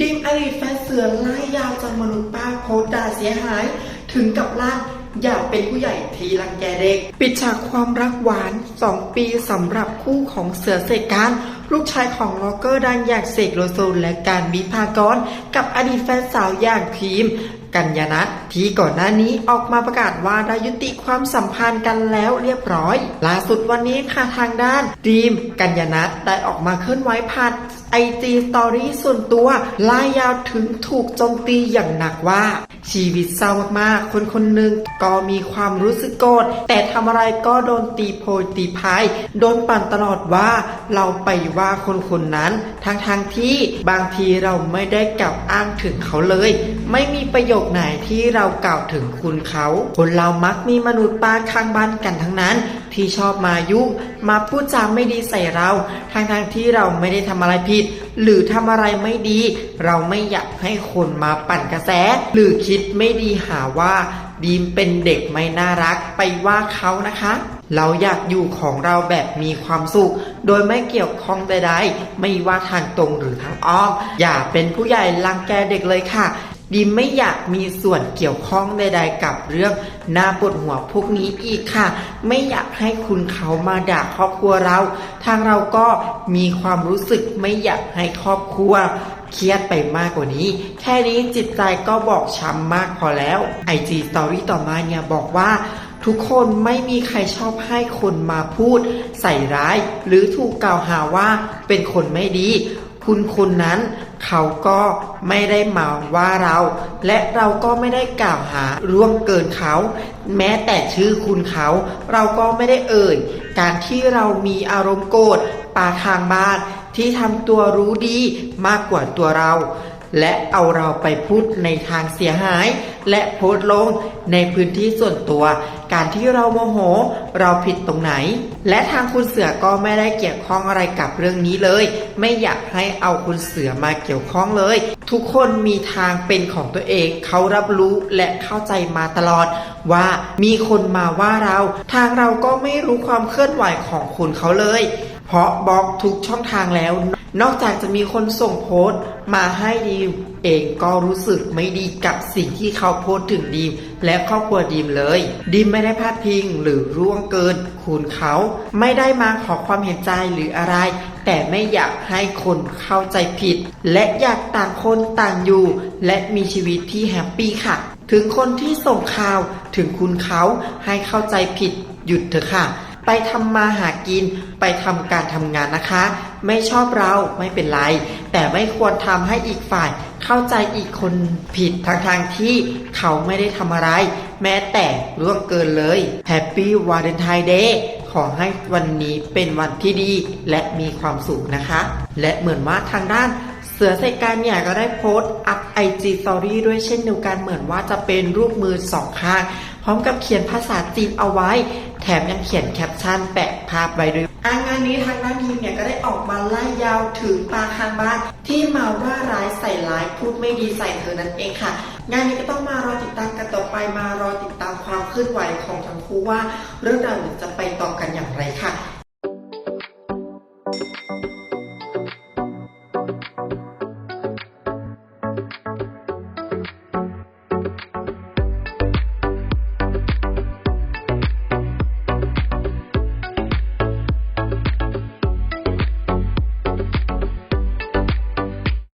ดิมอดีแฟนเสือไล่ยาวจากมนุษย์ป้าโพสด่าเสียหาย ถึงกับลั่นอยากเป็นผู้ใหญ่ที่รังแกเด็ก ปิดฉากความรักหวาน 2 ปีสำหรับคู่ของเสือเสกการลูกชายของล็อกเกอร์ดังอย่างเสกโลโซและการวิพากร กับอดีตแฟนสาวอย่างพีม กัญญานัทที่ก่อนหน้านี้ออกมาประกาศว่าได้ยุติความสัมพันธ์กันแล้วเรียบร้อย ล่าสุดวันนี้ค่ะทางด้านดีมกัญญานัทได้ออกมาเคลื่อนไหวผ่านไอจีสตอรี่ส่วนตัวลายยาวถึงถูกโจมตีอย่างหนักว่า ชีวิตเศร้ามากๆ คนคนหนึ่งก็มีความรู้สึกโกรธแต่ทำอะไรก็โดนตีโพยตีพาย โดนปั่นตลอดว่าเราไปว่าคนคนนั้น ทั้งทางๆที่บางทีเราไม่ได้กล่าวอ้างถึงเขาเลย ไม่มีประโยคไหนที่เรากล่าวถึงคุณเขา คนเรามักมีมนุษย์ป้าข้างบ้านกันทั้งนั้น ที่ชอบมายุ่งมาพูดจาไม่ดีใส่เราทางทางๆที่เราไม่ได้ทำอะไรผิด หรือทำอะไรไม่ดี เราไม่อยากให้คนมาปั่นกระแส หรือคิดไม่ดีหาว่าดีมเป็นเด็กไม่น่ารักไปว่าเขานะคะ เราอยากอยู่ของเราแบบมีความสุข โดยไม่เกี่ยวข้องใดๆ ไม่ว่าทางตรงหรือทางอ้อม อย่าเป็นผู้ใหญ่รังแกเด็กเลยค่ะ ดิมไม่อยากมีส่วนเกี่ยวข้องใดๆกับเรื่องหน้าปวดหัวพวกนี้อีกค่ะ ไม่อยากให้คุณเขามาด่าครอบครัวเรา ทางเราก็มีความรู้สึกไม่อยากให้ครอบครัวเครียดไปมากกว่านี้ แค่นี้จิตใจก็บอกช้ำมากพอแล้ว IG Story ต่อมาเนี่ยบอกว่าทุกคนไม่มีใครชอบให้คนมาพูด ใส่ร้าย หรือถูกกล่าวหาว่าเป็นคนไม่ดี คุณคนนั้น เขาก็ไม่ได้มาว่าเรา และเราก็ไม่ได้กล่าวหาร่วงเกินเขา แม้แต่ชื่อคุณเขา เราก็ไม่ได้เอ่ย การที่เรามีอารมณ์โกรธปาทางบ้านที่ทำตัวรู้ดีมากกว่าตัวเรา และเอาเราไปพูดในทางเสียหาย และโพสต์ลงในพื้นที่ส่วนตัว การที่เราโมโห เราผิดตรงไหน และทางคุณเสือก็ไม่ได้เกี่ยวข้องอะไรกับเรื่องนี้เลย ไม่อยากให้เอาคุณเสือมาเกี่ยวข้องเลย ทุกคนมีทางเป็นของตัวเอง เขารับรู้และเข้าใจมาตลอด ว่ามีคนมาว่าเรา ทางเราก็ไม่รู้ความเคลื่อนไหวของคุณเขาเลย เพราะบล็อกทุกช่องทางแล้ว นอกจากจะมีคนส่งโพสต์มาให้ดีมเองก็รู้สึกไม่ดีกับสิ่งที่เขาโพสต์ถึงดีมและครอบครัวดีมเลย ดีมไม่ได้พลาดพิงหรือร่วงเกิน คุณเขาไม่ได้มาขอความเห็นใจหรืออะไร แต่ไม่อยากให้คนเข้าใจผิด และอยากต่างคนต่างอยู่ และมีชีวิตที่แฮปปี้ค่ะ ถึงคนที่ส่งข่าวถึงคุณเขาให้เข้าใจผิดหยุดเถอะค่ะ ไปทำมาหากิน ไปทำการทำงานนะคะ ไม่ชอบเราไม่เป็นไร แต่ไม่ควรทำให้อีกฝ่ายเข้าใจอีกคนผิดทางทางที่เขาไม่ได้ทำอะไร แม้แต่ล่วงเกินเลยแฮปปี้วาเลนไทน์เดย์ขอให้วันนี้เป็นวันที่ดีและมีความสุขนะคะ และเหมือนว่าทางด้านเสือใส่การเนี่ยก็ได้โพสต์อัพไอจีสตอรี่ด้วยเช่นเดียวกันเหมือนว่าจะเป็นรูปมือสองข้าง พร้อมกับเขียนภาษาจีนเอาไว้ แถมยังเขียนแคปชั่นแปะภาพไว้ด้วยอางานนี้ทางด้านทีมเนี่ยก็ได้ออกมาไล่ยาวถึงปลาคางบ้านที่มาว่าร้ายใส่ร้ายพูดไม่ดีใส่เธอนั่นเองค่ะ งานนี้ก็ต้องมารอติดตามกันต่อไปมารอติดตามความเคลื่อนไหวของทั้งคู่ว่า เรื่องราวจะไปต่อกันอย่างไรค่ะ